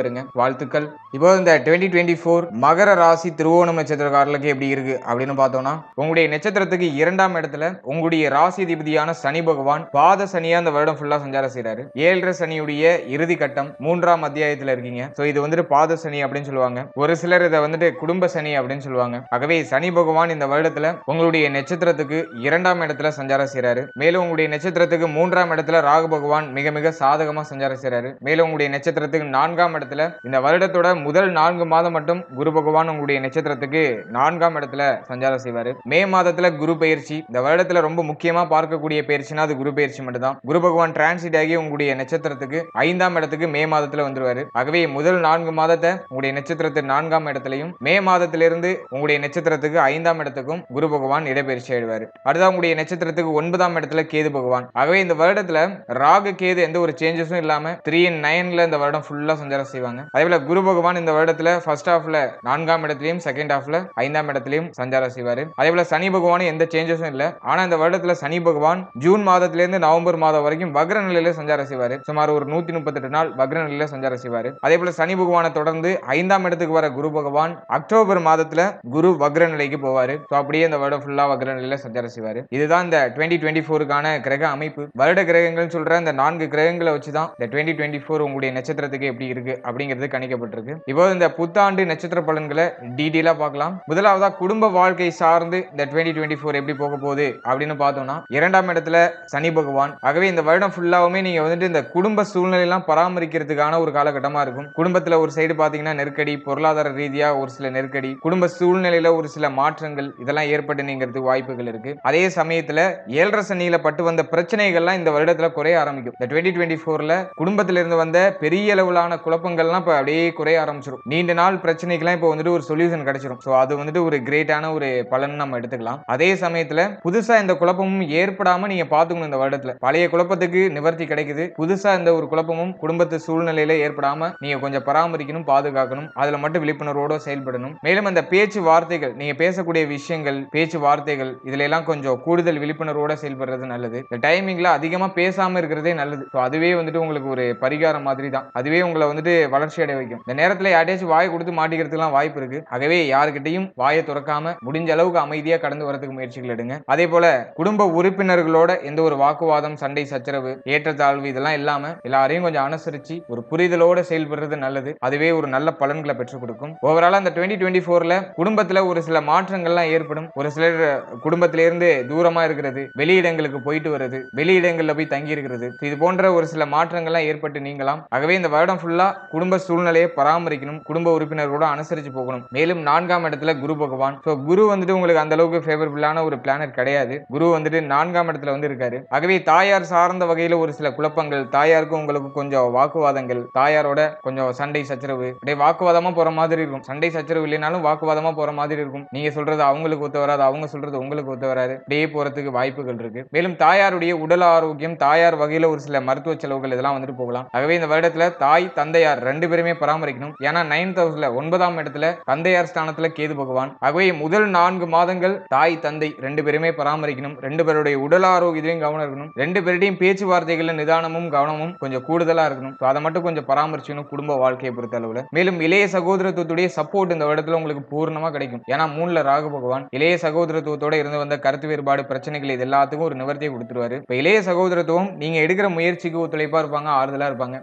பெறுங்க. வாழ்த்துக்கள். இப்போ இந்த டுவெண்ட்டி டுவெண்ட்டி ஃபோர் மகர ராசி திருவோணம் நட்சத்திரக்காரர்களுக்கு எப்படி இருக்கு அப்படின்னு பார்த்தோம்னா உங்களுடைய நட்சத்திரத்துக்கு இரண்டாம் இடத்துல உங்களுடைய ராசி அதிபதியான சனி பகவான் பாத சனியா அந்த வருடம் ஃபுல்லா சஞ்சாரம் செய்றாரு. ஏழரை சனியுடைய இறுதி கட்டம் மூன்றாம் அத்தியாயத்துல இருக்கீங்க. ஸோ இது வந்துட்டு பாத சனி அப்படின்னு சொல்லுவாங்க. ஒரு சிலர் இதை வந்துட்டு குடும்ப சனி அப்படின்னு சொல்லுவாங்க. ஆகவே சனி பகவான் இந்த வருடத்துல உங்களுடைய நட்சத்திரத்துக்கு இரண்டாம் இடத்துல சஞ்சாரம் செய்றாரு. மேலும் உங்களுடைய நட்சத்திரத்துக்கு மூன்றாம் இடத்துல ராகு பகவான் மிக மிக சாதகமா சஞ்சாரம் செய்யறாரு மேலும் உங்களுடைய நட்சத்திரத்துக்கு நான்காம் இடத்துல இந்த வருடத்தோட முதல் நான்கு மாதம் மட்டும் குரு பகவான் உங்களுடைய நட்சத்திரத்துக்கு நான்காம் இடத்துல சஞ்சாரம் செய்வாரு. மே மாதத்துல குரு பயிற்சி இந்த வருடத்துல ரொம்ப முக்கியமா பார்க்கக்கூடிய பயிற்சினா அது குரு பயிற்சி மட்டும்தான். குரு பகவான் டிரான்சிட் ஆகி உங்களுடைய நட்சத்திரத்துக்கு ஐந்தாம் இடத்துக்கு மே மாதத்துல வந்துருவாரு. ஆகவே முதல் நான்கு மாதத்தை உங்களுடைய நட்சத்திரத்து நான்காம் இடத்துலையும் மே மாதத்திலிருந்து உங்களுடைய நட்சத்திரத்துக்கு ஐந்தாம் இடத்துக்கும் குரு பகவான் இடப்பெயர்ச்சி ஆயிடுவாரு. அடுத்தா உங்களுடைய நட்சத்திரத்துக்கு ஒன்பதாம் இடத்துல கேது பகவான். ஆகவே இந்த வருடத்துல ராகு கேது எந்த ஒரு சேஞ்சஸும் இல்லாம த்ரீ அண்ட் நைன்ல இந்த வருடம் ஃபுல்லா சஞ்சாரம் செய்வாங்க. அதே போல குரு பகவான் இந்த வருடத்துல ஃபர்ஸ்ட் ஹாஃப்ல நான்காம் இடத்துலயும் செகண்ட் ஹாஃப்ல ஐந்தாம் இடத்துலயும் சஞ்சாரம் செய்வாரு. அதே போல சனி பகவான் எந்த சேஞ்சஸும் இல்ல. ஆனா இந்த வருடத்துல சனி பகவான் ஜூன் மாதத்துல இருந்து நவம்பர் மாதம் வரைக்கும் வக்ர நிலையில சஞ்சாரம் செய்வாரு. சுமார் ஒரு நூத்தி முப்பத்தெட்டு நாள் வக்ர நிலையில சஞ்சாரம் செய்வாரு. அதே போல சனி பகவானை தொடர்ந்து ஐந்தாம் இடத்துக்கு வர குரு பகவான் அக்டோபர் மாதத்துல குரு வக்ர நிலைக்கு போவாரு. அப்படியே இந்த வருடம் ஃபுல்லா வக்ர நிலையில சஞ்சாரம் செய்வாரு. இதுதான் இந்த டுவெண்ட்டி டுவெண்ட்டி ஃபோருக்கான கிரக அமைப்பு. வருட கிரகங்கள் சொல்ற இந்த நான்கு கிரகங்களை வச்சு தான் இந்த டுவெண்ட்டி டுவெண்ட்டி ஃபோர் உங்களுடைய நட்சத்திரத்துக்கு எப்படி இருக்கு அப்படிங்கிறது கணிக்கப்பட்டிருக்கு. இப்போ இந்த புத்தாண்டு நட்சத்திர பலன்களை டீட்டெயிலா பார்க்கலாம். முதலாவதா குடும்ப வாழ்க்கை சார்ந்து இந்த டுவெண்ட்டி டுவெண்ட்டி ஃபோர் எப்படி போக போகுது அப்படின்னு பார்த்தோம்னா இரண்டாம் இடத்துல சனி பகவான். ஆகவே இந்த வருடம் ஃபுல்லாவுமே நீங்க வந்துட்டு இந்த குடும்ப சூழ்நிலை எல்லாம் பராமரிக்கிறதுக்கான ஒரு காலகட்டமா இருக்கும். குடும்பத்துல ஒரு சைடு பாத்தீங்கன்னா நெருக்கடி பொருளாதார ரீதியா ஒரு சில நெருக்கடி குடும்ப சூழ்நிலையில ஒரு சில மாற்றங்கள் இதெல்லாம் ஏற்பட்டு நீங்கிறதுக்கு வாய்ப்புகள் இருக்கு. அதே சமயத்துல ஏழரை சனியில பட்டு வந்த பிரச்சனைகள்லாம் இந்த வருடத்துல குறைய ஆரம்பிக்கும். இந்த டுவெண்ட்டி டுவெண்ட்டி ஃபோர்ல குடும்பத்திலிருந்து வந்த பெரிய அளவிலான குழப்பங்கள்லாம் இப்போ அப்படியே குறைய ஆரம்பிச்சிடும் நீண்ட நாள் பிரச்சனைக்கெல்லாம் இப்போ வந்துட்டு ஒரு சொல்யூஷன் கிடைச்சிரும். ஸோ அது வந்துட்டு ஒரு கிரேட்டான ஒரு பலன் நம்ம எடுத்துக்கலாம். அதே சமயத்தில் புதுசாக இந்த குழப்பமும் ஏற்படாமல் நீங்கள் பார்த்துக்கணும் இந்த வருடத்தில். பழைய குழப்பத்துக்கு நிவர்த்தி கிடைக்குது. புதுசாக இந்த ஒரு குழப்பமும் குடும்பத்து சூழ்நிலையில ஏற்படாமல் நீங்கள் கொஞ்சம் பராமரிக்கணும் பாதுகாக்கணும். அதில் மட்டும் விழிப்புணர்வோடு செயல்படணும். மேலும் அந்த பேச்சு வார்த்தைகள் நீங்கள் பேசக்கூடிய விஷயங்கள் பேச்சு வார்த்தைகள் இதுல எல்லாம் கொஞ்சம் கூடுதல் விழிப்புணர்வோட செயல்படுறது நல்லது. இந்த டைமிங்ல அதிகமா பேசாம இருக்கிறதே நல்லது. ஸோ அதுவே வந்துட்டு உங்களுக்கு ஒரு பரிகாரம் மாதிரி தான் அதுவே உங்களை வந்துட்டு வளர்ச்சி அடைய வைக்கும். இந்த நேரத்துல யார்ட்டையாச்சும் வாய் கொடுத்து மாட்டிக்கிறதுக்குலாம் வாய்ப்பு இருக்கு. ஆகவே யாருக்கிட்டையும் வாயை துறக்காம முடிஞ்ச அளவுக்கு அமைதியா கடந்து வரதுக்கு முயற்சிகள் எடுங்க. அதே போல குடும்ப உறுப்பினர்களோட எந்த ஒரு வாக்குவாதம் சண்டை சச்சரவு ஏற்றத்தாழ்வு இதெல்லாம் இல்லாம எல்லாரையும் கொஞ்சம் அனுசரிச்சு ஒரு புரிதலோட செயல்படுறது நல்லது. அதுவே ஒரு நல்ல பலன்களை பெற்றுக் கொடுக்கும். ஓவரால் அந்த டுவெண்ட்டி டுவெண்ட்டி ஃபோர்ல குடும்பத்துல ஒரு சில மாற்றங்கள்லாம் ஏற்படும். ஒரு சிலர் குடும்பத்திலிருந்து தூரமா இருக்கிறது வெளியிடங்களுக்கு போயிட்டு வருது வெளியிடங்கள்ல போய் தங்கி இருக்கிறது இது போன்ற ஒரு சில மாற்றங்கள்லாம் ஏற்பட்டு நீங்களாம் ஆகவே இந்த வருடம் ஃபுல்லா குடும்ப சூழ்நிலையை பராமரிக்கணும் குடும்ப உறுப்பினர்களோட அனுசரிச்சு போகணும். மேலும் நான்காம் இடத்துல குரு பகவான். ஸோ குரு வந்துட்டு உங்களுக்கு அந்த அளவுக்கு ஃபேவரபிளான ஒரு பிளானட் கிடையாது. குரு வந்துட்டு நான்காம் இடத்துல வந்து இருக்காரு. ஆகவே தாயார் சார்ந்த வகையில் ஒரு சில குழப்பங்கள் தாயாருக்கும் உங்களுக்கு கொஞ்சம் வாக்குவாதங்கள் தாயாரோட கொஞ்சம் சண்டை சச்சரவு அப்படியே வாக்குவாதமா போற மாதிரி இருக்கும். சண்டை சச்சரவு இல்லைனாலும் வாக்குவாதமா போற மாதிரி இருக்கும். நீங்க சொல்றது அவங்களுக்கு ஒத்து வராது அவங்க சொல்றது உங்களுக்கு ஒத்து வராது. அப்படியே போறதுக்கு வாய்ப்புகள் இருக்கு. மேலும் தாயாருடைய உடல் ஆரோக்கியம் தாயார் வகையில ஒரு சில மருத்துவ செலவுகள் இதெல்லாம் வந்துட்டு போகலாம். ஆகவே இந்த வருடத்துல தாய் தந்தையார் ரெண்டு பேருமே பராமரிக்கணும். ஏன்னா நைன்த் ஹவுஸ்ல ஒன்பதாம் இடத்துல தந்தையார் ஸ்தானத்துல கேது பகவான். ஆகவே முதல் நான்கு மாதங்கள் தாய் தந்தை ரெண்டு பேருமே பராமரிக்கணும். ரெண்டு பேருடைய உடல் ஆரோக்கியத்திலையும் கவனம் இருக்கணும். ரெண்டு பேருடையும் பேச்சுவார்த்தைகள்ல நிதானமும் கவனமும் கொஞ்சம் கூடுதலா இருக்கணும். அதை மட்டும் கொஞ்சம் பராமரிச்சுக்கணும் குடும்ப வாழ்க்கையை பொறுத்த அளவுல மேலும் இளைய சகோதரத்துவத்துடைய சப்போர்ட் இந்த இடத்துல உங்களுக்கு பூர்ணமா கிடைக்கும். ஏன்னா மூணுல ராகு பகவான். இளைய சகோதரத்துவத்தோட இருந்து வந்த கருத்து வேறுபாடு பிரச்சனைகள் இது எல்லாத்துக்கும் ஒரு நிவர்த்தியை கொடுத்துருவாரு. இப்ப இளைய சகோதரத்துவம் நீங்க எடுக்கிற முயற்சிக்கு ஒத்துழைப்பா இருப்பாங்க ஆறுதலா இருப்பாங்க.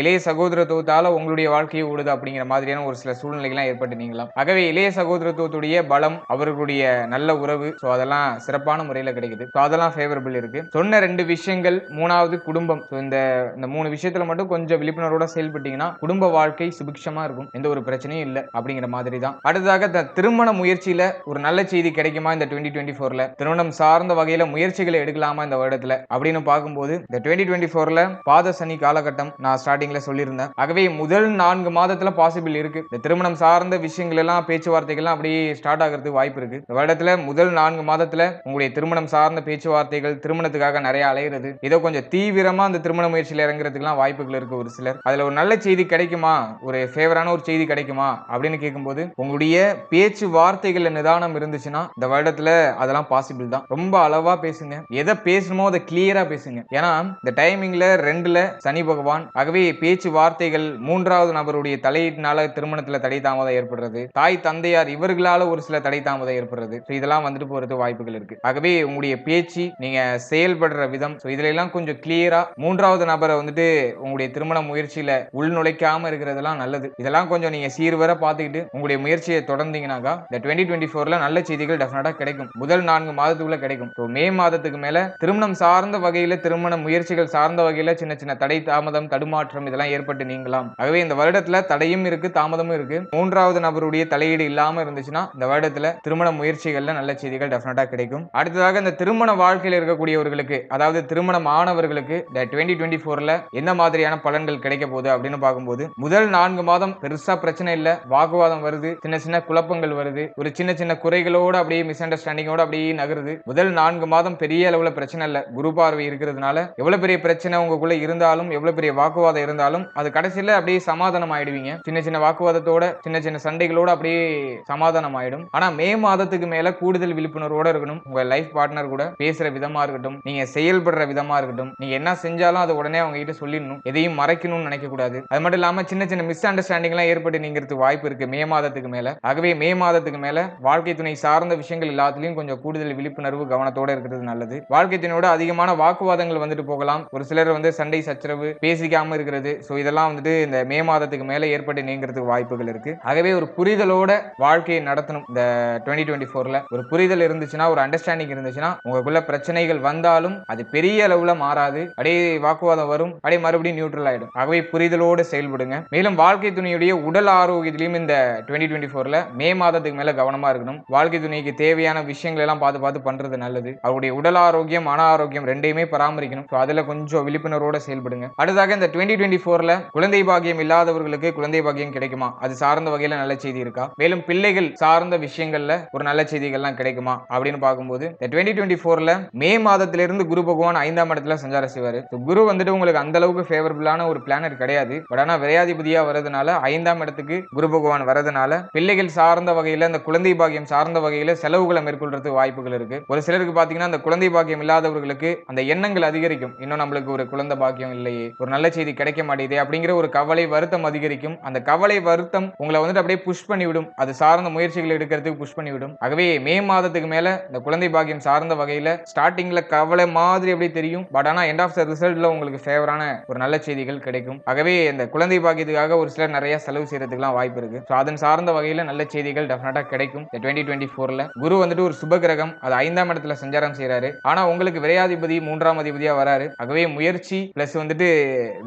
இளைய சகோதரத்துவத்தால் உங்களுடைய வாழ்க்கையை ஓடுது அப்படிங்கிற மாதிரியான ஒரு சில சூழ்நிலைகள்லாம் ஏற்பட்டு நீங்களாம் ஆகவே இளைய சகோதரத்துவத்துடைய பலம் அவர்களுடைய நல்ல உறவு ஸோ அதெல்லாம் சிறப்பான முறையில் கிடைக்குது. ஸோ அதெல்லாம் ஃபேவரபிள் இருக்கு. சொன்ன ரெண்டு விஷயங்கள் மூணாவது குடும்பம். ஸோ இந்த இந்த மூணு விஷயத்துல மட்டும் கொஞ்சம் விழிப்புணர்வோட செயல்பட்டீங்கன்னா குடும்ப வாழ்க்கை சுபிக்ஷமா இருக்கும். எந்த ஒரு பிரச்சனையும் இல்லை அப்படிங்கிற மாதிரி தான் அடுத்ததாக இந்த திருமண முயற்சியில ஒரு நல்ல செய்தி கிடைக்குமா இந்த டுவெண்ட்டி டுவெண்ட்டி ஃபோர்ல திருமணம் சார்ந்த வகையில முயற்சிகளை எடுக்கலாமா இந்த வருடத்துல? அப்படின்னு பார்க்கும்போது இந்த டுவெண்ட்டி டுவெண்ட்டி ஃபோர்ல பாத சனி காலகட்டம் நான் ஸ்டார்டிங்ல சொல்லியிருந்தேன். ஆகவே முதல் நான்கு மாதத்துல பாசிபிள் இருக்கு. இந்த திருமணம் சார்ந்த விஷயங்கள் எல்லாம் பேச்சுவார்த்தைகள்லாம் அப்படியே ஸ்டார்ட் ஆகிறதுக்கு வாய்ப்பு இருக்கு. இந்த வருடத்துல முதல் நான்கு மாதத்துல உங்களுடைய திருமணம் சார்ந்த பேச்சுவார்த்தைகள் திருமணத்துக்காக நிறைய அலைகிறது ஏதோ கொஞ்சம் தீவிரமா அந்த திருமண முயற்சியில் இறங்குறதுக்குலாம் வாய்ப்புகள் இருக்கு ஒரு சிலர். அதுல ஒரு நல்ல செய்தி கிடைக்குமா? ஒரு ஃபேவரான ஒரு செய்தி கிடைக்குமா? அப்படின்னு கேட்கும்போது உங்களுடைய பேச்சு வார்த்தைகள் நிதானம் இருந்துச்சுன்னா இந்த வருடத்துல அதெல்லாம் பாசிபிள் தான். ரொம்ப அளவா பேசுங்க. எதை பேசணுமோ அதை கிளியரா பேசுங்க. ஏன்னா இந்த டைமிங்ல ரெண்டுல சனி பகவான். ஆகவே பேச்சு வார்த்தைகள் மூன்றாவது நபருடைய தலையீட்டினால திருமணத்துல தடை தாமதம் ஏற்படுறது. தாய் தந்தையார் இவர்களால ஒரு சில தடை தாமதம் ஏற்படுறது. இதெல்லாம் வந்துட்டு போறது வாய்ப்புகள் இருக்கு. ஆகவே உங்களுடைய பேச்சு நீங்க செயல்படுற விதம் So இதுல எல்லாம் கொஞ்சம் கிளியரா மூன்றாவது நபரை வந்துட்டு உங்களுடைய திருமண முயற்சியில உள்நுழைக்காம இருக்கிறதெல்லாம் நல்லது. இதெல்லாம் கொஞ்சம் நீங்க சீர்வர பார்த்துக்கிட்டு உங்களுடைய முயற்சியை தொடர்ந்தீங்கன்னாக்கா இந்த டுவெண்ட்டி டுவெண்ட்டி ஃபோர்ல நல்ல செய்திகள் டெஃபினட்டா கிடைக்கும். முதல் நான்கு மாதத்துக்குள்ள கிடைக்கும். ஸோ மே மாதத்துக்கு மேல திருமணம் சார்ந்த வகையில திருமண முயற்சிகள் சார்ந்த வகையில சின்ன சின்ன தடை தாமதம் தடுமாற்றம் இதெல்லாம் ஏற்பட்டு நீங்களாம் ஆகவே இந்த வருடத்துல தடையும் இருக்கு தாமதமும் இருக்கு. மூன்றாவது நபருடைய தலையீடு இல்லாம இருந்துச்சுன்னா இந்த வருடத்துல திருமண முயற்சிகள்ல நல்ல செய்திகள் டெஃபினட்டா கிடைக்கும். அடுத்ததாக இந்த திருமண வாழ்க்கையில் இருக்கக்கூடியவர்களுக்கு அதாவது திருமணம் ஆனவர்களுக்கு இந்த டுவெண்ட்டி டுவெண்ட்டி போர்ல என்ன மாதிரியான பலன்கள் கிடைக்க போகுது அப்படின்னு பார்க்கும்போது முதல் நான்கு மாதம் பெருசா பிரச்சனை இல்ல. வாக்குவாதம் வருது சின்ன சின்ன குழப்பங்கள் வருது. ஒரு சின்ன சின்ன குறைகளோட அப்படியே மிஸ் அண்டர்ஸ்டாண்டிங்கோட அப்படியே நகருது. முதல் நான்கு மாதம் பெரிய அளவுல பிரச்சனை இல்ல. குரு பார்வை இருக்கிறதுனால எவ்வளவு பெரிய பிரச்சனை உங்களுக்குள்ள இருந்தாலும் எவ்வளவு பெரிய வாக்குவாதம் இருந்தாலும் அது கடைசியில அப்படியே சமாதானம் ஆயிடுவீங்க சின்ன சின்ன வாக்குவாதத்தோட சின்ன சின்ன சண்டைகளோட அப்படியே சமாதானம் ஆயிடும் ஆனா மே மாதத்துக்கு மேல கூடுதல் விழிப்புணர்வோட இருக்கணும். உங்க லைஃப் பார்ட்னர் கூட பேசுற விதமா இருக்கட்டும் நீங்க செயல்படுற விதமா இருக்கட்டும் நீங்க என்ன செஞ்சாலும் அதை உடனே அவங்க கிட்ட சொல்லிடணும். எதையும் மறைக்கணும்னு நினைக்க கூடாது அது மட்டும் இல்லாம சின்ன சின்ன மிஸ் அண்டர்ஸ்டாண்டிங் எல்லாம் ஏற்பட்டு நீங்கிறதுக்கு வாய்ப்பு இருக்கு மே மாதத்துக்கு மேல. ஆகவே மே மாதத்துக்கு மேல வாழ்க்கை துணை சார்ந்த விஷயங்கள் எல்லாத்துலயும் கொஞ்சம் கூடுதல் விழிப்புணர்வு கவனத்தோட இருக்கிறது நல்லது. வாழ்க்கை துணையோட அதிகமான வாக்குவாதங்கள் வந்துட்டு போகலாம். ஒரு சிலர் வந்து சண்டை சச்சரவு பேசிக்காம இருக்கிறது. ஸோ இதெல்லாம் வந்துட்டு இந்த மே மாதத்துக்கு மேலே ஏற்பட்டு நீங்கிறதுக்கு வாய்ப்புகள் இருக்கு. ஆகவே ஒரு புரிதலோட வாழ்க்கையை நடத்தணும். இந்த டுவெண்ட்டி டுவெண்ட்டி ஃபோர்ல ஒரு புரிதல் இருந்துச்சுன்னா ஒரு அண்டர்ஸ்டாண்டிங் இருந்துச்சுன்னா உங்களுக்குள்ள பிரச்சனைகள் வந்தாலும் அது பெரிய அளவுல மாறாது. அப்படியே வாக்குவாதம் வரும். அப்படியே மறுபடியும் நியூட்ரல் ஆயிடும். ஆகவே புரிதலோடு செயல்படுங்க. மேலும் வாழ்க்கை துணையுடைய உடல் ஆரோக்கியத்திலையும் இந்த டுவெண்ட்டி டுவெண்ட்டி ஃபோர்ல மே மாதத்துக்கு மேல கவனமா இருக்கணும். வாழ்க்கை துணைக்கு தேவையான விஷயங்கள் எல்லாம் பார்த்து பார்த்து பண்றது நல்லது. அவருடைய உடல் ஆரோக்கியம் மன ஆரோக்கியம் ரெண்டையுமே பராமரிக்கணும். அதுல கொஞ்சம் விழிப்புணர்வோட செயல்படுங்க. அடுத்தாக இந்த டுவெண்ட்டி டுவெண்ட்டி ஃபோர்ல குழந்தை பாக்கியம் இல்லாதவர்களுக்கு குழந்தை பாக்கியம் கிடைக்குமா? அது சார்ந்த வகையில நல்ல செய்தி இருக்கா? மேலும் பிள்ளைகள் சார்ந்த விஷயங்கள்ல ஒரு நல்ல செய்திகள்லாம் கிடைக்குமா? அப்படின்னு பார்க்கும்போது டுவெண்ட்டி டுவெண்ட்டி போர்ல மே மாதத்திலிருந்து குரு பகவான் ஐந்தாம் இடத்துல சஞ்சாரம் செய்வாரு. குரு வந்துட்டு உங்களுக்கு அந்த அளவுக்கு ஃபேவரபிளான ஒரு பிளானட் கிடையாது. பட் ஆனா விரையாதிபதியா வரதுனால ஐந்தாம் இடத்துக்கு குரு பகவான் வரதுனால பிள்ளைகள் சார்ந்த வகையில அந்த குழந்தை பாக்கியம் சார்ந்த வகையில செலவுகளை மேற்கொள்றதுக்கு வாய்ப்புகள் இருக்கு. ஒரு சிலருக்கு பாத்தீங்கன்னா அந்த குழந்தை பாக்கியம் இல்லாதவர்களுக்கு அந்த எண்ணங்கள் அதிகரிக்கும். இன்னும் நம்மளுக்கு ஒரு குழந்தை பாக்கியம் இல்லையே ஒரு நல்ல செய்தி கிடைக்க மாட்டேதே அப்படிங்கிற ஒரு கவலை வருத்தம் அதிகரிக்கும். அந்த கவலை வருத்தம் உங்களை வந்துட்டு அப்படியே புஷ் பண்ணிவிடும். அது சார்ந்த முயற்சிகள் எடுக்கிறதுக்கு புஷ் பண்ணிவிடும். ஆகவே மே மாதத்துக்கு மேல இந்த குழந்தை பாக்கியம் சார்ந்த வகையில ஸ்டார்டிங்ல கவலை மாதிரி அப்படியே தெரியும். பட் ஆனா எண்ட் ஆஃப் த ரிசல்ட்ல உங்களுக்கு ஃபேவரான ஒரு நல்ல செய்திகள் கிடைக்கும். ஆகவே இந்த குழந்தை பாக்கியத்துக்காக ஒரு சிலர் நிறைய செலவு செய்யறதுக்குலாம் வாய்ப்பு இருக்கு. ஸோ அதன் சார்ந்த வகையில நல்ல செய்திகள் டெஃபினட்டா கிடைக்கும். இந்த டுவெண்ட்டி டுவெண்ட்டி ஃபோர்ல குரு வந்துட்டு ஒரு சுப கிரகம். அது ஐந்தாம் இடத்துல சஞ்சாரம் செய்யறாரு ஆனா உங்களுக்கு விரையாதிபதி மூன்றாம் அதிபதியா வராரு. ஆகவே முயற்சி பிளஸ் வந்துட்டு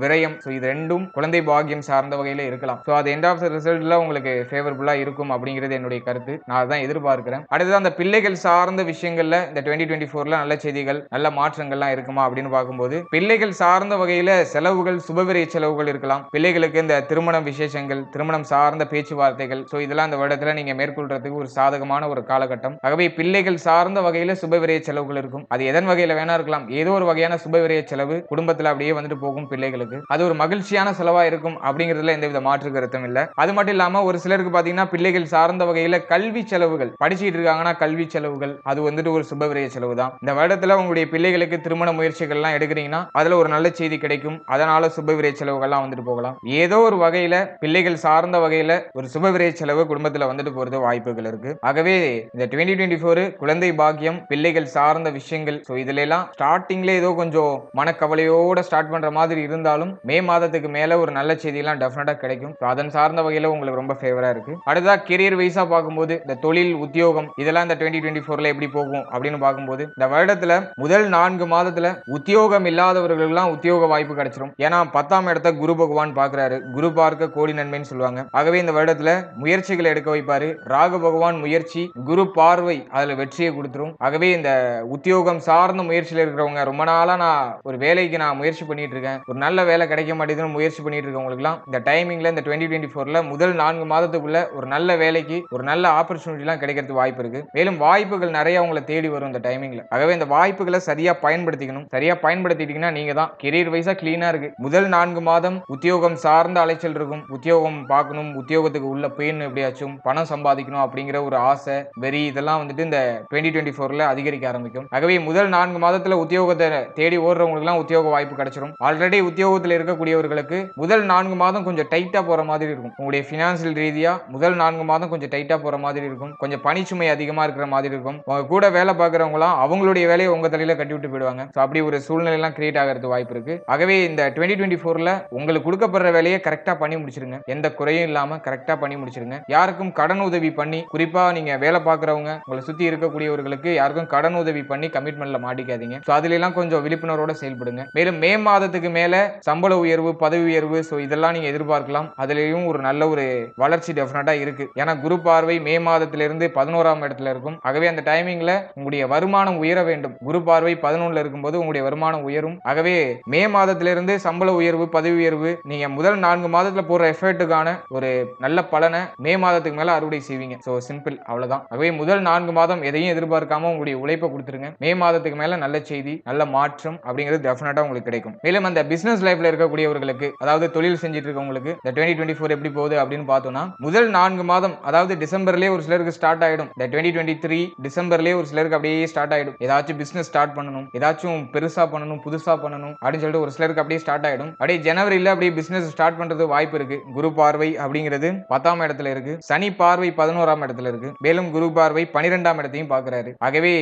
விரயம். ஸோ இது ரெண்டும் குழந்தை பாகியம் சார்ந்த வகையில இருக்கலாம். ஸோ அது எண்ட் ஆஃப் த ரிசல்ட்ல உங்களுக்கு ஃபேவரபுளா இருக்கும் அப்படிங்கிறது என்னுடைய கருத்து. நான் அதான் எதிர்பார்க்கிறேன். அடுத்தது அந்த பிள்ளைகள் சார்ந்த விஷயங்கள்ல இந்த டுவெண்ட்டி டுவெண்ட்டி நல்ல செய்திகள் நல்ல மாற்றங்கள்லாம் இருக்குமா அப்படின்னு பார்க்கும்போது பிள்ளைகள் சார்ந்த வகையில செலவுகள் சுபவிரை செலவுகள் இருக்கலாம். பிள்ளைகளுக்கு இந்த திருமணம் விசேஷங்கள் திருமணம் சார்ந்த பேச்சுவார்த்தைகள். ஸோ இதெல்லாம் இந்த வருடத்துல நீங்க மேற்கொள்றதுக்கு ஒரு சாதகமான ஒரு காலகட்டம். ஆகவே பிள்ளைகள் சார்ந்த வகையில சுபவிரைய செலவுகள் இருக்கும். அது எதன் வகையில வேணா இருக்கலாம். ஏதோ ஒரு வகையான சுபவிரைய செலவு குடும்பத்துல அப்படியே வந்துட்டு போகும் பிள்ளைகளுக்கு. அது ஒரு மகிழ்ச்சியான செலவாக இருக்கும் அப்படிங்கிறதுல எந்தவித மாற்று கருத்தும் இல்ல. அது மட்டும் இல்லாம ஒரு சிலருக்கு பாத்தீங்கன்னா பிள்ளைகள் சார்ந்த வகையில கல்வி செலவுகள் படிச்சுட்டு இருக்காங்கன்னா கல்வி செலவுகள் அது வந்துட்டு ஒரு சுபவிரய செலவு தான் இந்த வருடத்துல உங்களுடைய பிள்ளைகளுக்கு திருமண முயற்சிகள் எல்லாம் எடுக்கிறீங்கன்னா அதுல ஒரு நல்ல செய்தி கிடைக்கும். அதனால சுபவிரய செலவுகள்லாம் வந்துட்டு போகலாம். ஏதோ ஒரு வகையில பிள்ளைகள் சார்ந்த வகையில ஒரு சுபவிரய செலவு குடும்பத்துல வந்துட்டு போறது வாய்ப்புகள் இருக்கு. ஆகவே இந்த டுவெண்ட்டி டுவெண்ட்டி ஃபோர் குழந்தை பாக்கியம் பிள்ளைகள் சார்ந்த விஷயங்கள். ஸோ இதுல எல்லாம் ஸ்டார்டிங்ல ஏதோ கொஞ்சம் மனக்கவலையோட ஸ்டார்ட் பண்ற மாதிரி இருந்தாலும் மே மாதத்துக்கு மேல ஒரு நல்ல நல்ல செய்தியெல்லாம் டெஃபினட்டாக கிடைக்கும். அதன் சார்ந்த வகையில் உங்களுக்கு ரொம்ப ஃபேவராக இருக்கு. அடுத்ததாக கெரியர் வைஸாக பார்க்கும்போது இந்த தொழில் உத்தியோகம் இதெல்லாம் இந்த டுவெண்ட்டி டுவெண்ட்டி ஃபோரில் எப்படி போகும் அப்படின்னு பார்க்கும்போது இந்த வருடத்தில் முதல் நான்கு மாதத்தில் உத்தியோகம் இல்லாதவர்களுக்கெல்லாம் உத்தியோக வாய்ப்பு கிடைச்சிரும். ஏன்னா பத்தாம் இடத்த குரு பகவான் பார்க்குறாரு. குரு பார்க்க கோடி நன்மைன்னு சொல்லுவாங்க. ஆகவே இந்த வருடத்தில் முயற்சிகளை எடுக்க வைப்பாரு. ராகு பகவான் முயற்சி குரு பார்வை அதில் வெற்றியை கொடுத்துரும். ஆகவே இந்த உத்தியோகம் சார்ந்த முயற்சியில் இருக்கிறவங்க ரொம்ப நாளாக நான் ஒரு வேலைக்கு நான் முயற்சி பண்ணிட்டு இருக்கேன். ஒரு நல்ல வேலை கிடைக்க மாட்டேங்குதுன்னு முயற்சி பண்ணிட்டு இருக்கவங்களுக்குலாம் இந்த டைமிங்ல இந்த டுவெண்ட்டி டுவெண்ட்டி ஃபோர்ல முதல் நான்கு மாதத்துக்குள்ள ஒரு நல்ல வேலைக்கு ஒரு நல்ல ஆப்பர்ச்சுனிட்டிலாம் கிடைக்கிறதுக்கு வாய்ப்பு இருக்கு. மேலும் வாய்ப்புகள் நிறைய உங்களை தேடி வரும் இந்த டைமிங்ல ஆகவே இந்த வாய்ப்புகளை சரியா பயன்படுத்திக்கணும். சரியா பயன்படுத்திட்டீங்கன்னா நீங்க தான் கெரியர் வைஸா கிளீனா இருக்கு. முதல் நான்கு மாதம் உத்தியோகம் சார்ந்த அலைச்சல் இருக்கும். உத்தியோகம் பார்க்கணும். உத்தியோகத்துக்கு உள்ள போயிடணும் எப்படியாச்சும் பணம் சம்பாதிக்கணும் அப்படிங்கிற ஒரு ஆசை வெறி இதெல்லாம் வந்துட்டு இந்த டுவெண்ட்டி டுவெண்ட்டி ஃபோர்ல அதிகரிக்க ஆரம்பிக்கும். ஆகவே முதல் நான்கு மாதத்துல உத்தியோகத்தை தேடி ஓடுறவங்களுக்குலாம் உத்தியோக வாய்ப்பு கிடைச்சிடும் ஆல்ரெடி உத்தியோகத்தில் இருக்கக்கூடியவர்களுக்கு முதல் நான்கு மாதம் கொஞ்சம் டைட்டாக போற மாதிரி இருக்கும். உங்களுடைய ஃபினான்சியல் ரீதியாக முதல் நான்கு மாதம் கொஞ்சம் டைட்டாக போகிற மாதிரி இருக்கும். கொஞ்சம் பணிச்சுமை அதிகமாக இருக்கிற மாதிரி இருக்கும். உங்கள் கூட வேலை பார்க்குறவங்களாம் அவங்களுடைய வேலையை உங்கள் தலையில் கட்டி விட்டு போயிடுவாங்க. ஸோ அப்படி ஒரு சூழ்நிலைலாம் கிரியேட் ஆகிறது வாய்ப்பு இருக்கு. ஆகவே இந்த டுவெண்ட்டி டுவெண்ட்டி ஃபோரில் உங்களுக்கு கொடுக்கப்படுற வேலையை கரெக்டாக பண்ணி முடிச்சிருங்க. எந்த குறையும் இல்லாமல் கரெக்டாக பண்ணி முடிச்சிருங்க. யாருக்கும் கடன் உதவி பண்ணி குறிப்பாக நீங்கள் வேலை பார்க்குறவங்க உங்களை சுற்றி இருக்கக்கூடியவர்களுக்கு யாருக்கும் கடன் உதவி பண்ணி கமிட்மெண்ட்ல மாட்டிக்காதீங்க. ஸோ அதுலலாம் கொஞ்சம் விழிப்புணர்வோட செயல்படுங்க. மேலும் மே மாதத்துக்கு மேலே சம்பள உயர்வு பதவி உயர்வு ஸோ இதெல்லாம் நீங்க எதிர்பார்க்கலாம். அதுலேயும் ஒரு நல்ல ஒரு வளர்ச்சி டெஃபினட்டாக இருக்கு. ஏன்னா குரு பார்வை மே மாதத்திலிருந்து பதினோராம் இடத்துல இருக்கும். ஆகவே அந்த டைமிங்ல உங்களுடைய வருமானம் உயர வேண்டும். குரு பார்வை பதினொன்னுல இருக்கும்போது உங்களுடைய வருமானம் உயரும். ஆகவே மே மாதத்திலிருந்து சம்பள உயர்வு பதவி உயர்வு நீங்கள் முதல் நான்கு மாதத்தில் போடுற எஃபர்ட்டுக்கான ஒரு நல்ல பலனை மே மாதத்துக்கு மேலே அறுவடை செய்வீங்க. ஸோ சிம்பிள் அவ்வளோதான் ஆகவே முதல் நான்கு மாதம் எதையும் எதிர்பார்க்காம உங்களுடைய உழைப்பை கொடுத்துருங்க. மே மாதத்துக்கு மேலே நல்ல செய்தி நல்ல மாற்றம் அப்படிங்கிறது டெஃபினட்டாக உங்களுக்கு கிடைக்கும். மேலும் அந்த பிஸ்னஸ் லைஃப்ல இருக்கக்கூடியவர்களுக்கு அதாவது தொழில் செஞ்சுட்டு இருக்கவங்களுக்கு இந்த டுவெண்ட்டி டுவெண்ட்டி ஃபோர் எப்படி போகுது அப்படின்னு பார்த்தோம்னா முதல் நான்கு மாதம் அதாவது டிசம்பர்லயே ஒரு சிலருக்கு ஸ்டார்ட் ஆயிடும். இந்த டுவெண்ட்டி டுவெண்ட்டி த்ரீ டிசம்பர்லயே ஒரு சிலருக்கு அப்படியே ஸ்டார்ட் ஆயிடும். ஏதாச்சும் பிசினஸ் ஸ்டார்ட் பண்ணணும் ஏதாச்சும் பெருசா பண்ணணும் புதுசா பண்ணணும் அப்படின்னு சொல்லிட்டு ஒரு சிலருக்கு அப்படியே ஸ்டார்ட் ஆயிடும். அப்படியே ஜனவரியில அப்படியே பிசினஸ் ஸ்டார்ட் பண்றது வாய்ப்பு இருக்கு. குரு பார்வை அப்படிங்கிறது பத்தாம் இடத்துல இருக்கு. சனி பார்வை பதினோராம் இடத்துல இருக்கு. மேலும் குரு பார்வை பனிரெண்டாம் இடத்தையும் பாக்குறாரு ஆகவே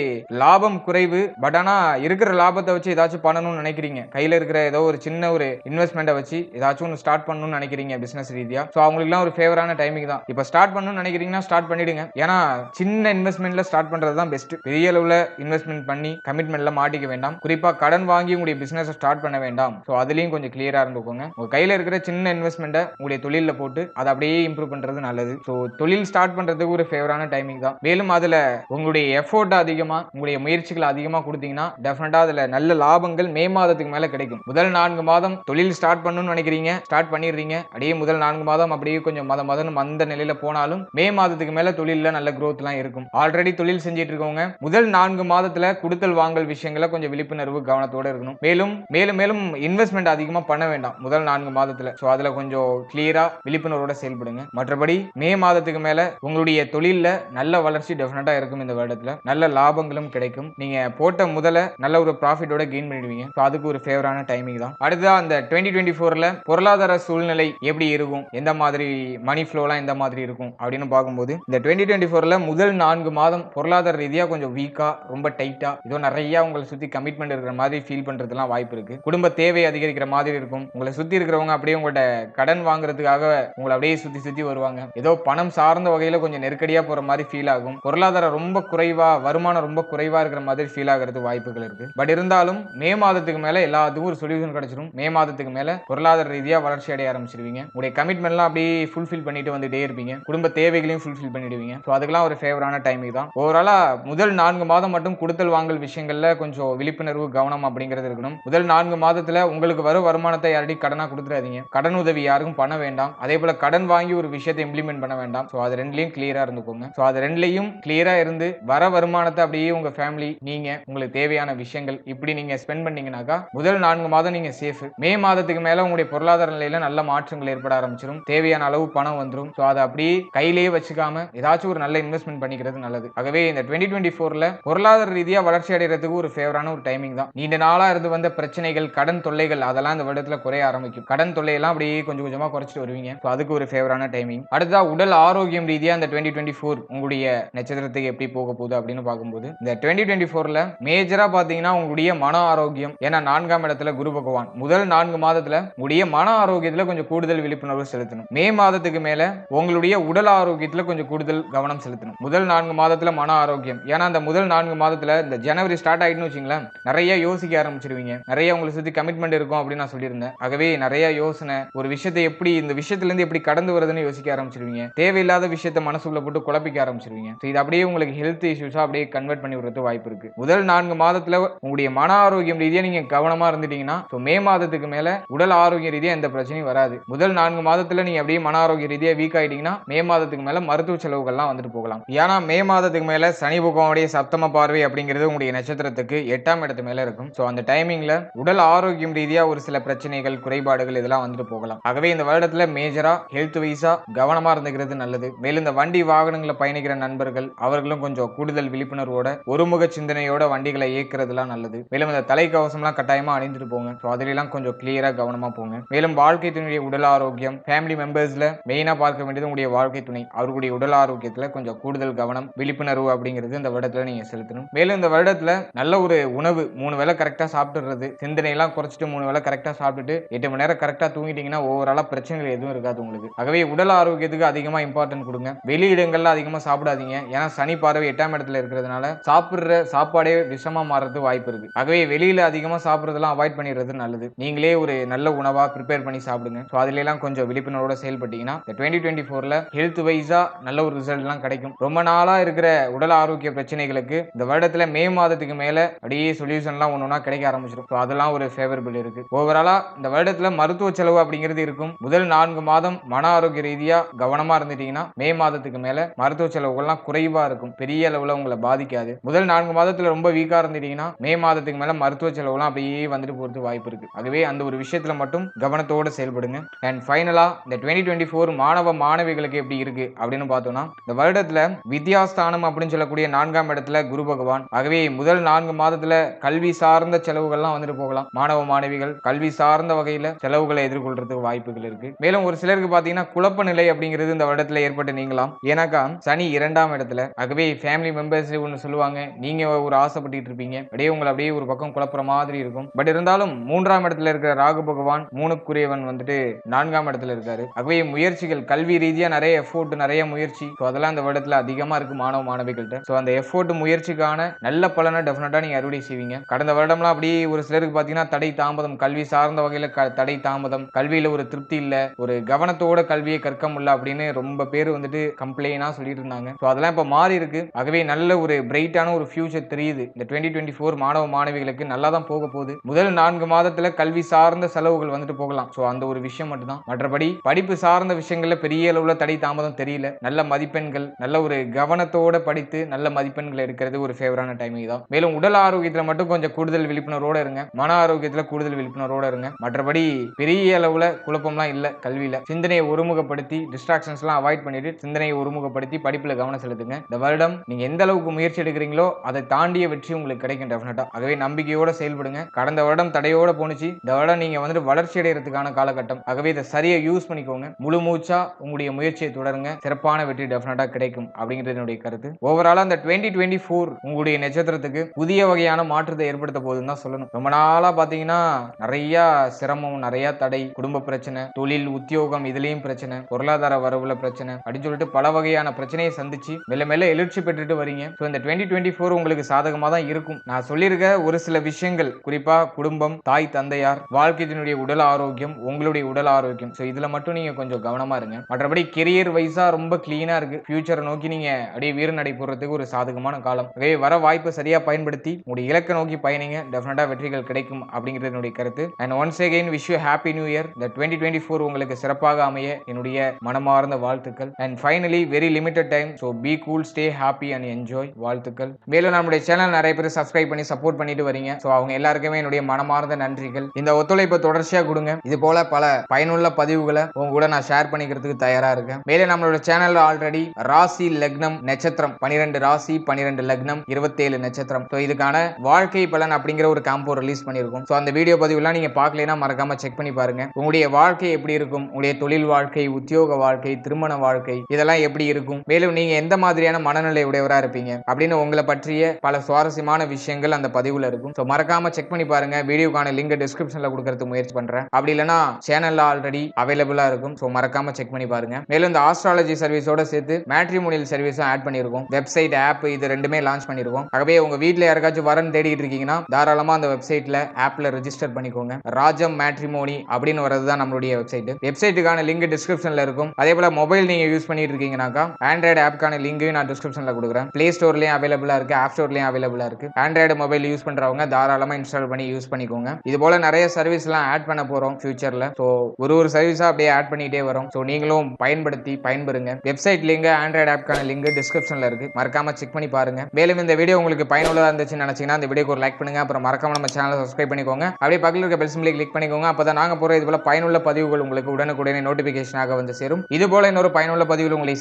லாபம் குறைவு பட் ஆனா இருக்கிற லாபத்தை வச்சு ஏதாச்சும் பண்ணணும்னு நினைக்கிறீங்க. கையில இருக்கிற ஏதோ ஒரு சின்ன ஒரு இன்வெஸ்ட்மெண்ட்டை வச்சு ஏதாச்சும் ஒன்று ஸ்டார்ட் பண்ணணும்னு நினைக்கிறீங்க பிசினஸ் ரீதியா. ஸோ அவங்களுக்குலாம் ஒரு ஃபேவரான டைமிங் தான். இப்போ ஸ்டார்ட் பண்ணணும்னு நினைக்கிறீங்கன்னா ஸ்டார்ட் பண்ணிடுங்க. ஏன்னா சின்ன இன்வெஸ்ட்மெண்ட்ல ஸ்டார்ட் பண்றது தான் பெஸ்ட் பெரிய அளவில் இன்வெஸ்ட்மெண்ட் பண்ணி கமிட்மெண்ட்ல மாட்டிக்க வேண்டாம். குறிப்பாக கடன் வாங்கி உங்களுடைய பிசினஸ் ஸ்டார்ட் பண்ண வேண்டாம். ஸோ அதுலேயும் கொஞ்சம் கிளியராக இருந்துக்கோங்க. உங்க கையில் இருக்கிற சின்ன இன்வெஸ்ட்மெண்ட்டை உங்களுடைய தொழிலில் போட்டு அதை அப்படியே இம்ப்ரூவ் பண்றது நல்லது. ஸோ தொழில் ஸ்டார்ட் பண்றதுக்கு ஒரு ஃபேவரான டைமிங் தான். மேலும் அதில் உங்களுடைய எஃபோர்ட் அதிகமாக உங்களுடைய முயற்சிகள் அதிகமாக கொடுத்தீங்கன்னா டெஃபினட்டாக அதில் நல்ல லாபங்கள் மே மாதத்துக்கு மேலே கிடைக்கும். முதல் நான்கு மாதம் தொழில் ஸ்டார்ட் பண்ணணும்னு நினைக்கிறீங்க ஸ்டார்ட் பண்ணிடுறீங்க. அப்படியே முதல் நான்கு மாதம் அப்படியே கொஞ்சம் மத மதம் அந்த நிலையில போனாலும் மே மாதத்துக்கு மேல தொழில்ல நல்ல growth எல்லாம் இருக்கும். ஆல்ரெடி தொழில் செஞ்சுட்டு இருக்கவங்க முதல் நான்கு மாதத்துல கொடுத்தல் வாங்கல் விஷயங்களை கொஞ்சம் விழிப்புணர்வு கவனத்தோட இருக்கணும். மேலும் மேலும் மேலும் இன்வெஸ்ட்மெண்ட் அதிகமா பண்ண வேண்டாம் முதல் நான்கு மாதத்துல. ஸோ அதுல கொஞ்சம் கிளியரா விழிப்புணர்வோட செயல்படுங்க. மற்றபடி மே மாதத்துக்கு மேல உங்களுடைய தொழிலில் நல்ல வளர்ச்சி டெஃபினட்டா இருக்கும் இந்த வருடத்துல. நல்ல லாபங்களும் கிடைக்கும். நீங்க போட்ட முதல்ல நல்ல ஒரு ப்ராஃபிட்டோட கெயின் பண்ணிடுவீங்க. ஸோ அதுக்கு ஒரு ஃபேவரான டைமிங் தான். அடுத்ததா அந்த டுவெண்ட்டி டுவெண்ட்டி ஃபோர்ல பொருளாதார சூழ்நிலை எப்படி இருக்கும்? எந்த மாதிரி மணி ஃப்ளோலாம் எந்த மாதிரி இருக்கும்? அப்படின்னு பார்க்கும்போது இந்த டுவெண்ட்டி டுவெண்ட்டி ஃபோரில் முதல் நான்கு மாதம் பொருளாதார ரீதியாக கொஞ்சம் வீக்காக ரொம்ப டைட்டாக இதோ நிறைய உங்களை சுற்றி கமிட்மெண்ட் இருக்கிற மாதிரி ஃபீல் பண்ணுறதுலாம் வாய்ப்பு இருக்கு. குடும்ப தேவை அதிகரிக்கிற மாதிரி இருக்கும். உங்களை சுற்றி இருக்கிறவங்க அப்படியே உங்கள்கிட்ட கடன் வாங்குறதுக்காக உங்களை அப்படியே சுற்றி சுற்றி வருவாங்க. ஏதோ பணம் சார்ந்த வகையில் கொஞ்சம் நெருக்கடியாக போகிற மாதிரி ஃபீல் ஆகும். பொருளாதாரம் ரொம்ப குறைவாக வருமானம் ரொம்ப குறைவாக இருக்கிற மாதிரி ஃபீல் ஆகிறது வாய்ப்புகள் இருக்குது பட் இருந்தாலும் மே மாதத்துக்கு மேலே எல்லாத்துக்கும் ஒரு சொல்யூஷன் கிடச்சிடும் மே மாதத்துக்கு மேலே பொருளாதார ரீதியாக ரீதியா வளர்ச்சி அடைய ஆரம்பிச்சிருவீங்க. உங்களுடைய கமிட்மெண்ட்லாம் அப்படியே ஃபுல்ஃபில் பண்ணிட்டு வந்துட்டே இருப்பீங்க. குடும்ப தேவைகளையும் ஃபுல்ஃபில் பண்ணிடுவீங்க. ஸோ அதுக்கெல்லாம் ஒரு ஃபேவரான டைமிங் தான். ஓவராலாக முதல் நான்கு மாதம் மட்டும் கொடுத்தல் வாங்கல் விஷயங்கள்ல கொஞ்சம் விழிப்புணர்வு கவனம் அப்படிங்கிறது இருக்கணும். முதல் நான்கு மாதத்துல உங்களுக்கு வரும் வருமானத்தை யார்ட்டையும் கடனா கொடுத்துறாதீங்க. கடன் உதவி யாருக்கும் பண்ண வேண்டாம். அதே போல கடன் வாங்கி ஒரு விஷயத்தை இம்ப்ளிமெண்ட் பண்ண வேண்டாம். ஸோ அது ரெண்டுலையும் கிளியரா இருந்துக்கோங்க. ஸோ அது ரெண்டுலையும் கிளியரா இருந்து வர வருமானத்தை அப்படியே உங்க ஃபேமிலி நீங்க உங்களுக்கு தேவையான விஷயங்கள் இப்படி நீங்க ஸ்பெண்ட் பண்ணீங்கன்னாக்கா முதல் நான்கு மாதம் நீங்க சேஃப் மே மாதத்துக்கு மேல உங்களுடைய பொருளாதார பொருளாதார நிலையில நல்ல மாற்றங்கள் ஏற்பட ஆரம்பிச்சிடும் தேவையான அளவு பணம் வந்துடும் ஸோ அதை அப்படியே கையிலேயே வச்சுக்காம ஏதாச்சும் ஒரு நல்ல இன்வெஸ்ட்மெண்ட் பண்ணிக்கிறது நல்லது. ஆகவே இந்த டுவெண்ட்டி டுவெண்ட்டி ஃபோர்ல பொருளாதார ரீதியா வளர்ச்சி அடைகிறதுக்கு ஒரு ஃபேவரான ஒரு டைமிங் தான். நீண்ட நாளாக இருந்து வந்த பிரச்சனைகள் கடன் தொல்லைகள் அதெல்லாம் இந்த வருடத்தில் குறைய ஆரம்பிக்கும். கடன் தொல்லையெல்லாம் அப்படியே கொஞ்சம் கொஞ்சமாக குறைச்சிட்டு வருவீங்க. ஸோ அதுக்கு ஒரு ஃபேவரான டைமிங் அடுத்ததா உடல் ஆரோக்கியம் ரீதியாக இந்த டுவெண்ட்டி டுவெண்ட்டி ஃபோர் உங்களுடைய நட்சத்திரத்துக்கு எப்படி போக போகுது அப்படின்னு பார்க்கும்போது இந்த டுவெண்ட்டி டுவெண்ட்டி ஃபோரில் மேஜரா பாத்தீங்கன்னா உங்களுடைய மன ஆரோக்கியம். ஏன்னா நான்காம் இடத்துல குரு பகவான். முதல் நான்கு மாதத்துல உங்களுடைய மன ஆரோக்கியத்துல கொஞ்சம் கூடுதல் விழிப்புணர்வு செலுத்தணும். மே மாதத்துக்கு மேல உங்களுடைய உடல் ஆரோக்கியத்துல கொஞ்சம் கூடுதல் கவனம் செலுத்தணும். முதல் நான்கு மாதத்துல மன ஆரோக்கியம். ஏன்னா அந்த முதல் நான்கு மாதத்துல இந்த ஜனவரி ஸ்டார்ட் ஆயிட்டுன்னு வச்சுங்களேன் நிறைய யோசிக்க ஆரம்பிச்சிருவீங்க. நிறைய உங்களை சுத்தி கமிட்மெண்ட் இருக்கும் அப்படின்னு நான் சொல்லியிருந்தேன். ஆகவே நிறைய யோசனை ஒரு விஷயத்தை எப்படி இந்த விஷயத்துல இருந்து எப்படி கடந்து வருதுன்னு யோசிக்க ஆரம்பிச்சிருவீங்க. தேவையில்லாத விஷயத்தை மனசுக்குள்ள போட்டு குழப்பிக்க ஆரம்பிச்சிருவீங்க. ஸோ இது அப்படியே உங்களுக்கு ஹெல்த் இஷ்யூஸா அப்படியே கன்வெர்ட் பண்ணி விடுறது வாய்ப்பு இருக்கு. முதல் நான்கு மாதத்துல உங்களுடைய மன ஆரோக்கியம் ரீதியா நீங்க கவனமா இருந்துட்டீங்கன்னா so மே மாதத்துக்கு மேல உடல் ஆரோக்கிய ரீதியா எந்த பிரச்சனையும் வராது. முதல் நான்கு மாதத்துல நீங்க அப்படியே மன ஆரோக்கிய ரீதியாக வீக் ஆயிட்டீங்கன்னா மே மாதத்துக்கு மேல மருத்துவ செலவுகள்லாம் வந்துட்டு போகலாம். ஏன்னா மே மாதத்துக்கு மேல சனி புகனுடைய சப்தம பார்வை அப்படிங்கிறது உங்களுடைய நட்சத்திரத்துக்கு எட்டாம் இடத்து மேல இருக்கும். ஸோ அந்த டைமிங்ல உடல் ஆரோக்கியம் ரீதியா ஒரு சில பிரச்சனைகள் குறைபாடுகள் இதெல்லாம் வந்துட்டு போகலாம். ஆகவே இந்த வருடத்துல மேஜரா ஹெல்த் வைஸா கவனமா இருந்துக்கிறது நல்லது. மேலும் இந்த வண்டி வாகனங்களை பயணிக்கிற நண்பர்கள் அவர்களும் கொஞ்சம் கூடுதல் விழிப்புணர்வோட ஒருமுக சிந்தனையோட வண்டிகளை இயக்குறதுலாம் நல்லது. மேலும் இந்த தலைக்கவசம்லாம் கட்டாயமா அணிந்துட்டு போங்க. ஸோ அதிலெல்லாம் கொஞ்சம் கிளியரா கவனமா போங்க. மேலும் வாழ்க்கை துணையுடைய உடல் ஆரோக்கியம் ஃபேமிலி மெம்பர்ஸ்ல மெயினா பார்க்க வேண்டியது உங்களுடைய வாழ்க்கை துணை. அவர்களுடைய உடல் ஆரோக்கியத்துல கொஞ்சம் கூடுதல் கவனம் விழிப்புணர்வு அப்படிங்கிறது இந்த வருடத்துல நீங்க செலுத்தணும். மேலும் இந்த வருடத்துல நல்ல ஒரு உணவு மூணு வேளை கரெக்டா சாப்பிட்டுறது சிந்தனை எல்லாம் குறைச்சிட்டு மூணு வேளை கரெக்டா சாப்பிட்டுட்டு எட்டு மணி நேரம் கரெக்டா தூங்கிட்டீங்கன்னா ஓவராலா பிரச்சனைகள் எதுவும் இருக்காது உங்களுக்கு. ஆகவே உடல் ஆரோக்கியத்துக்கு அதிகமா இம்பார்ட்டன்ட் கொடுங்க. வெளியிடங்கள்ல அதிகமாக அதிகமா சாப்பிடாதீங்க. ஏன்னா சனி பார்வை எட்டாம் இடத்துல இருக்கிறதுனால சாப்பிடுற சாப்பாடே விஷமா மாறுறது வாய்ப்பு இருக்கு. ஆகவே வெளியில அதிகமா சாப்பிடுறதெல்லாம் அவாய்ட் பண்ணிடுறது நல்லது. நீங்களே ஒரு நல்ல உணவா ப்ரிப்பேர் பண்ணி சாப்பிடுங்க. ஸோ அதுல எல்லாம் கொஞ்சம் விழிப்புணர்வோட செயல்பட்டீங்கன்னா இந்த டுவெண்ட்டி டுவெண்ட்டி ஃபோர்ல ஹெல்த் வைஸா நல்ல ஒரு ரிசல்ட் எல்லாம் கிடைக்கும். ரொம்ப நாளா இருக்கிற உடல் ஆரோக்கிய பிரச்சனைகளுக்கு இந்த வருடத்துல மே மாதத்துக்கு மேல அப்படியே சொல்யூஷன்லாம் ஒன்று ஒன்றா கிடைக்க ஆரம்பிச்சிடும். ஸோ அதெல்லாம் ஒரு ஃபேவரபிள் இருக்கு. ஓவராலா இந்த வருடத்துல மருத்துவ செலவு அப்படிங்கிறது இருக்கும். முதல் நான்கு மாதம் மன ஆரோக்கிய ரீதியா கவனமா இருந்துட்டீங்கன்னா மே மாதத்துக்கு மேல மருத்துவ செலவுகள்லாம் குறைவா இருக்கும். பெரிய அளவுல உங்களை பாதிக்காது. முதல் நான்கு மாதத்துல ரொம்ப வீக்கா இருந்துட்டீங்கன்னா மே மாதத்துக்கு மேல மருத்துவ செலவுலாம் அப்படியே வந்துட்டு போறது வாய்ப்பு இருக்கு. ஆகவே அந்த ஒரு விஷயத்துல மட்டும் கவனம் கவனத்தோடு செயல்படுங்க. அண்ட் ஃபைனலா இந்த டுவெண்ட்டி டுவெண்ட்டி ஃபோர் மாணவ மாணவிகளுக்கு எப்படி இருக்கு அப்படின்னு பார்த்தோம்னா இந்த வருடத்தில் வித்யாஸ்தானம் அப்படின்னு சொல்லக்கூடிய நான்காம் இடத்துல குரு பகவான். ஆகவே முதல் நான்கு மாதத்துல கல்வி சார்ந்த செலவுகள்லாம் வந்துட்டு போகலாம். மாணவ மாணவிகள் கல்வி சார்ந்த வகையில் செலவுகளை எதிர்கொள்றதுக்கு வாய்ப்புகள் இருக்கு. மேலும் ஒரு சிலருக்கு பாத்தீங்கன்னா குழப்ப நிலை அப்படிங்கிறது இந்த வருடத்துல ஏற்பட்டு நீங்களாம் ஏன்னாக்கா சனி இரண்டாம் இடத்துல. ஆகவே ஃபேமிலி மெம்பர்ஸ் ஒன்று சொல்லுவாங்க. நீங்க ஒரு ஆசைப்பட்டுட்டு இருப்பீங்க. அப்படியே உங்களை அப்படியே ஒரு பக்கம் குழப்புற மாதிரி இருக்கும். பட் இருந்தாலும் மூன்றாம் இடத்துல இருக்கிற ராகு பகவான் மூணுக்கு மூணுக்குரியவன் வந்துட்டு நான்காம் இடத்துல இருக்காரு. ஆகவே முயற்சிகள் கல்வி ரீதியா நிறைய எஃபோர்ட் நிறைய முயற்சி. ஸோ அதெல்லாம் இந்த வருடத்துல அதிகமா இருக்கு மாணவ மாணவிகள்கிட்ட ஸோ அந்த எஃபோர்ட் முயற்சிக்கான நல்ல பலனை டெஃபினட்டா நீங்க அறுவடை செய்வீங்க. கடந்த வருடம்லாம் அப்படியே ஒரு சிலருக்கு பாத்தீங்கன்னா தடை தாமதம் கல்வி சார்ந்த வகையில க- தடை தாமதம் கல்வியில ஒரு திருப்தி இல்ல ஒரு கவனத்தோட கல்வியை கற்க முடியல அப்படின்னு ரொம்ப பேர் வந்துட்டு கம்ப்ளைனா சொல்லிட்டு இருந்தாங்க. ஸோ அதெல்லாம் இப்ப மாறி இருக்கு. ஆகவே நல்ல ஒரு பிரைட்டான ஒரு ஃபியூச்சர் தெரியுது. இந்த டுவெண்ட்டி டுவெண்ட்டி ஃபோர் மாணவ மாணவிகளுக்கு நல்லா தான் போக போகுது. முதல் நான்கு மாதத்துல கல்வி சார்ந்த செலவுகள் வந்துட்டு போகலாம். ஸோ அந்த ஒரு விஷயம் மட்டும்தான். மற்றபடி படிப்பு சார்ந்த விஷயங்கள்ல பெரிய அளவில் தடை தாமதம் தெரியல. நல்ல மதிப்பெண்கள் நல்ல ஒரு கவனத்தோட படித்து நல்ல மதிப்பெண்கள் எடுக்கிறது ஒரு ஃபேவரான டைமிங் தான். மேலும் உடல் ஆரோக்கியத்தில் மட்டும் கொஞ்சம் கூடுதல் விழிப்புணர்வோட இருங்க. மன ஆரோக்கியத்தில் கூடுதல் விழிப்புணர்வோட இருங்க. மற்றபடி பெரிய அளவுல குழப்பம்லாம் இல்ல கல்வியில். சிந்தனையை ஒருமுகப்படுத்தி டிஸ்ட்ராக்ஷன்ஸ் எல்லாம் அவாய்ட் பண்ணிட்டு சிந்தனையை ஒருமுகப்படுத்தி படிப்பில் கவனம் செலுத்துங்க. இந்த வருடம் நீங்க எந்த அளவுக்கு முயற்சி எடுக்கிறீங்களோ அதை தாண்டிய வெற்றி உங்களுக்கு கிடைக்கும் டெஃபினட்டாக ஆகவே நம்பிக்கையோட செயல்படுங்க. கடந்த வருடம் தடையோட போணுச்சு. இந்த வருடம் நீங்க வந்துட்டு வளர்ச்சி அடைகிறதுக்கான காலகட்டம். ஆகவே இதை சரியா யூஸ் பண்ணிக்கோங்க. முழு மூச்சா உங்களுடைய முயற்சியை தொடருங்க. சிறப்பான வெற்றி டெஃபினட்டா கிடைக்கும் அப்படிங்கிறது என்னுடைய கருத்து. ஓவராலா அந்த டுவெண்ட்டி டுவெண்ட்டி ஃபோர் உங்களுடைய நட்சத்திரத்துக்கு புதிய வகையான மாற்றத்தை ஏற்படுத்த போதுன்னு தான் சொல்லணும். ரொம்ப நாளா பாத்தீங்கன்னா நிறைய சிரமம் நிறைய தடை குடும்ப பிரச்சனை தொழில் உத்தியோகம் இதுலயும் பிரச்சனை பொருளாதார வரவுல பிரச்சனை அப்படின்னு சொல்லிட்டு பல வகையான பிரச்சனையை சந்திச்சு மெல்ல மெல்ல எழுச்சி பெற்றுட்டு வரீங்க. ஸோ இந்த டுவெண்ட்டி டுவெண்ட்டி ஃபோர் உங்களுக்கு சாதகமா தான் இருக்கும். நான் சொல்லியிருக்க ஒரு சில விஷயங்கள் குறிப்பா குடும்பம் தாய் தந்தையார் வாழ்க்கையினுடைய உடல் ஆரோக்கியம் உங்களுடைய உடல் ஆரோக்கியம். ஸோ இதில் மட்டும் நீங்கள் கொஞ்சம் கவனமா இருங்க. மற்றபடி கெரியர் வைஸாக ரொம்ப க்ளீனாக இருக்கு. ஃபியூச்சரை நோக்கி நீங்கள் அப்படியே வீர நடை போடுறதுக்கு ஒரு சாதகமான காலம். அதே வர வாய்ப்பை சரியாக பயன்படுத்தி உங்களுடைய இலக்கை நோக்கி பயணிங்க. டெஃபினட்டாக வெற்றிகள் கிடைக்கும் அப்படிங்கிறது என்னுடைய கருத்து. And once again wish you happy new year இந்த டுவெண்ட்டி டுவெண்ட்டி ஃபோர் உங்களுக்கு சிறப்பாக அமைய என்னுடைய மனமார்ந்த வாழ்த்துக்கள். And finally very limited time so be cool stay happy and enjoy வாழ்த்துக்கள். மேலும் நம்முடைய சேனல் நிறைய பேர் சப்ஸ்கிரைப் பண்ணி சப்போர்ட் பண்ணிட்டு வரீங்க. ஸோ அவங்க எல்லாருக்குமே என்னுடைய மனமார்ந்த நன்றிகள். இந்த ஒத்துழைப்பை தொடர்ச்சியாக கொடுங்க. இது போல பல பயனுள்ள பதிவுகளை உங்க கூட நான் ஷேர் பண்ணிக்கிறதுக்கு தயாரா இருக்கேன். மேலே நம்மளோட சேனல்ல ஆல்ரெடி ராசி லக்னம் நட்சத்திரம் பனிரெண்டு ராசி பனிரெண்டு லக்னம் இருபத்தேழு நட்சத்திரம். ஸோ இதுக்கான வாழ்க்கை பலன் அப்படிங்கிற ஒரு காம்போ ரிலீஸ் பண்ணியிருக்கோம். ஸோ அந்த வீடியோ பதிவுலாம் நீங்க பார்க்கலைன்னா மறக்காம செக் பண்ணி பாருங்க. உங்களுடைய வாழ்க்கை எப்படி இருக்கும்? உங்களுடைய தொழில் வாழ்க்கை உத்தியோக வாழ்க்கை திருமண வாழ்க்கை இதெல்லாம் எப்படி இருக்கும்? மேலும் நீங்க எந்த மாதிரியான மனநிலை உடையவரா இருப்பீங்க? அப்படின்னு உங்களை பற்றிய பல சுவாரஸ்யமான விஷயங்கள் அந்த பதிவுல இருக்கும். ஸோ மறக்காம செக் பண்ணி பாருங்க. வீடியோக்கான லிங்க் டிஸ்கிரிப்ஷன்ல கொடுக்கறதுக்கு முயற்சி பண்றேன். அப்படி இல்லைன்னா சேனல்ல ஆல்ரெடி அவைலபிளா இருக்கும். ஸோ மறக்காம செக் பண்ணி பாருங்க. மேலும் இந்த ஆஸ்ட்ராலஜி சர்வீஸோட சேர்த்து மேட்ரிமோனியல் சர்வீஸும் ஆட் பண்ணியிருக்கோம் வெப்சைட் ஆப் இது ரெண்டுமே லான்ச் பண்ணியிருக்கோம் ஆகவே உங்க வீட்டில் யாருக்காச்சும் வரன் தேடிட்டு இருக்கீங்கன்னா தாராளமா அந்த வெப்சைட்ல ஆப்ல ரெஜிஸ்டர் பண்ணிக்கோங்க. ராஜம் மேட்ரிமோனி அப்படின்னு வரது தான் நம்மளுடைய வெப்சைட் வெப்சைட்டுக்கான லிங்க் டிஸ்கிரிப்ஷன்ல இருக்கும். அதே போல மொபைல் நீங்க யூஸ் பண்ணிட்டு இருக்கீங்கன்னாக்கா ஆண்ட்ராய்டு ஆப்க்கான லிங்கையும் நான் டிஸ்கிரிப்ஷன்ல கொடுக்குறேன். பிளே ஸ்டோர்லயும் அவைலபிளா இருக்கு ஆப் ஸ்டோர்லயும் அவைலபிளா இருக்கு. ஆண்ட்ராய்டு மொபைல் யூஸ் பண்றவங்க தாராளமா இன்ஸ்டால் பண்ணி யூஸ் பண்ணிக்கோங்க. இது போல நிறைய சர்வீஸ் எல்லாம் ஆட் பண்ண போறோம். ஃபியூச்சரில் ஸோ ஒரு ஒரு சர்வீஸாக அப்படியே ஆட் பண்ணிகிட்டே வரும். ஸோ நீங்களும் பயன்படுத்தி பயன்பெறுங்க. வெப்சைட் லிங்க் ஆண்ட்ராய்டு ஆப்க்கான லிங்க் டிஸ்கிரிப்ஷனில் இருக்கு. மறக்காம செக் பண்ணி பாருங்க. மேலும் இந்த வீடியோ உங்களுக்கு பயனுள்ளதாக இருந்துச்சுன்னு நினச்சிங்கன்னா இந்த வீடியோக்கு ஒரு லைக் பண்ணுங்க. அப்புறம் மறக்காம நம்ம சேனலை சப்ஸ்கிரைப் பண்ணிக்கோங்க. அப்படியே பக்கத்தில் இருக்க பெல் சிம்பிளை கிளிக் பண்ணிக்கோங்க. அப்போ தான் நாங்கள் போகிற இது போல பயனுள்ள பதிவுகள் உங்களுக்கு உடனுக்குடனே நோட்டிஃபிகேஷனாக வந்து சேரும். இது போல இன்னொரு பயனுள்ள பதிவில் உங்களை